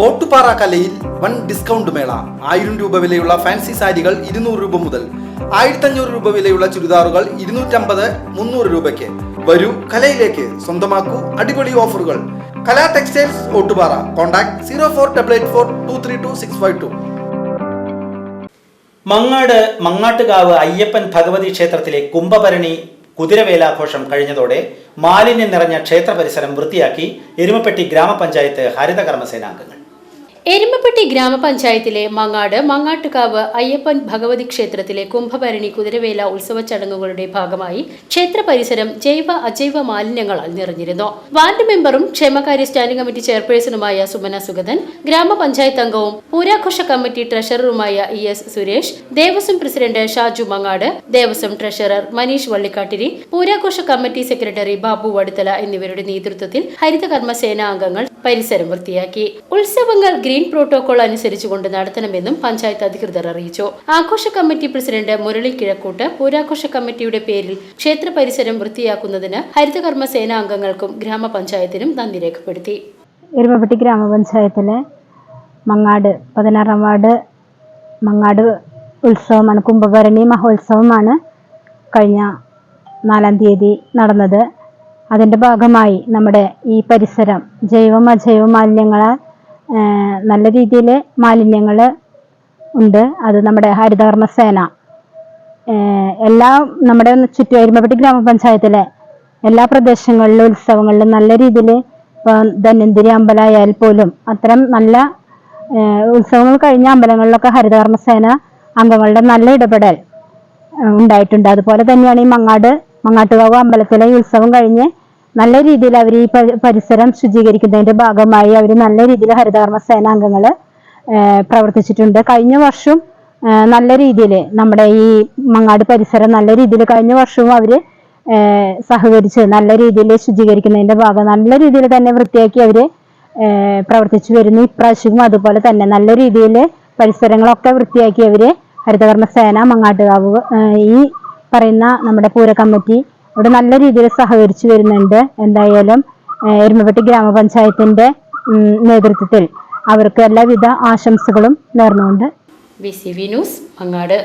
ഓട്ടുപാറ കലയിൽ വൻ ഡിസ്കൗണ്ട് മേള. ആയിരം രൂപ വിലയുള്ള ഫാൻസി സാരികൾ ഇരുന്നൂറ് രൂപ മുതൽ ആയിരത്തഞ്ഞൂറ് രൂപ വിലയുള്ള ചുരിദാറുകൾ ഇരുന്നൂറ്റമ്പത് മുന്നൂറ് രൂപയ്ക്ക്. വരൂ കലയിലേക്ക്. സ്വന്തമാക്കൂ അടിപൊളി ഓഫറുകൾ. Kala textiles Ottupara. Contact zero four double eight four two three two six five two. Mangad Mangattukavu Ayyappan Bhagavathi ക്ഷേത്രത്തിലെ കുംഭഭരണി കുതിരവേലാഘോഷം കഴിഞ്ഞതോടെ മാലിന്യം നിറഞ്ഞ ക്ഷേത്ര പരിസരം വൃത്തിയാക്കി എരുമപ്പെട്ടി ഗ്രാമപഞ്ചായത്ത് ഹരിതകർമ്മസേനാംഗങ്ങൾ. എരുമപ്പെട്ടി ഗ്രാമപഞ്ചായത്തിലെ മങ്ങാട് മങ്ങാട്ടുകാവ് അയ്യപ്പൻ ഭഗവതി ക്ഷേത്രത്തിലെ കുംഭഭരണി കുതിരവേല ഉത്സവ ചടങ്ങുകളുടെ ഭാഗമായി ക്ഷേത്ര പരിസരം ജൈവ അജൈവ മാലിന്യങ്ങളാൽ നിറഞ്ഞിരുന്നു. വാർഡ് മെമ്പറും ക്ഷേമകാര്യ സ്റ്റാൻഡിംഗ് കമ്മിറ്റി ചെയർപേഴ്സണുമായ സുമന സുഗതൻ ഗ്രാമപഞ്ചായത്ത് അംഗവും പൂരാഘോഷ committee ട്രഷററുമായ E S Suresh Devaswom president Shaju Mangad Devaswom treasurer Manish Vallikkattiri പൂരാഘോഷ committee secretary Babu Vaduthala എന്നിവരുടെ നേതൃത്വത്തിൽ ഹരിതകർമ്മ സേനാ അംഗങ്ങൾ പരിസരം വൃത്തിയാക്കി. ഉത്സവങ്ങൾ ഗ്രീൻ പ്രോട്ടോകോൾ അനുസരിച്ചുകൊണ്ട് നടത്തണമെന്നും പഞ്ചായത്ത് അധികൃതർ അറിയിച്ചു. ആഘോഷ കമ്മിറ്റി പ്രസിഡന്റ് മുരളി കിഴക്കൂട്ട് പൂരാഘോഷ കമ്മിറ്റിയുടെ പേരിൽ ക്ഷേത്ര പരിസരം വൃത്തിയാക്കുന്നതിന് ഹരിതകർമ്മ സേനാ അംഗങ്ങൾക്കും ഗ്രാമപഞ്ചായത്തിനും നന്ദി രേഖപ്പെടുത്തി. എരുമപ്പെട്ടി ഗ്രാമപഞ്ചായത്തിലെ മങ്ങാട് പതിനാറാം വാർഡ് മങ്ങാട് ഉത്സവമാണ് കുംഭഭരണി മഹോത്സവമാണ് കഴിഞ്ഞ നാലാം തീയതി നടന്നത്. അതിന്റെ ഭാഗമായി നമ്മുടെ ഈ പരിസരം ജൈവം അജൈവ മാലിന്യങ്ങളാൽ നല്ല രീതിയിൽ മാലിന്യങ്ങൾ ഉണ്ട്. അത് നമ്മുടെ ഹരിതകർമ്മ സേന. ഏഹ്, എല്ലാ നമ്മുടെ ചുറ്റു എരുമപ്പെട്ടി ഗ്രാമപഞ്ചായത്തിലെ എല്ലാ പ്രദേശങ്ങളിലും ഉത്സവങ്ങളിലും നല്ല രീതിയിൽ ധന്വന്തിരി അമ്പലമായാൽ പോലും അത്തരം നല്ല ഉത്സവങ്ങൾ കഴിഞ്ഞ അമ്പലങ്ങളിലൊക്കെ ഹരിതകർമ്മ സേന അംഗങ്ങളുടെ നല്ല ഇടപെടൽ ഉണ്ടായിട്ടുണ്ട്. അതുപോലെ തന്നെയാണ് ഈ മങ്ങാട് മങ്ങാട്ടുകാവ് അമ്പലത്തിലെ ഈ ഉത്സവം കഴിഞ്ഞ് നല്ല രീതിയിൽ അവർ ഈ പരി- പരിസരം ശുചീകരിക്കുന്നതിന്റെ ഭാഗമായി അവർ നല്ല രീതിയിൽ ഹരിതകർമ്മ സേനാംഗങ്ങൾ പ്രവർത്തിച്ചിട്ടുണ്ട്. കഴിഞ്ഞ വർഷം നല്ല രീതിയിൽ നമ്മുടെ ഈ മങ്ങാട് പരിസരം നല്ല രീതിയിൽ കഴിഞ്ഞ വർഷവും അവർ സഹകരിച്ച് നല്ല രീതിയിൽ ശുചീകരിക്കുന്നതിന്റെ ഭാഗം നല്ല രീതിയിൽ തന്നെ വൃത്തിയാക്കി അവർ പ്രവർത്തിച്ചു വരുന്നു. ഇപ്രാവശ്യവും അതുപോലെ തന്നെ നല്ല രീതിയിൽ പരിസരങ്ങളൊക്കെ വൃത്തിയാക്കി അവർ ഹരിതകർമ്മ സേന മങ്ങാട്ടുകാവ് ഈ പറയുന്ന നമ്മുടെ പൂര കമ്മിറ്റി ഇവിടെ നല്ല രീതിയിൽ സഹകരിച്ചു വരുന്നുണ്ട്. എന്തായാലും എരുമപ്പെട്ടി ഗ്രാമപഞ്ചായത്തിന്റെ നേതൃത്വത്തിൽ അവർക്ക് എല്ലാവിധ ആശംസകളും നേർന്നുകൊണ്ട്. B C V news Mangad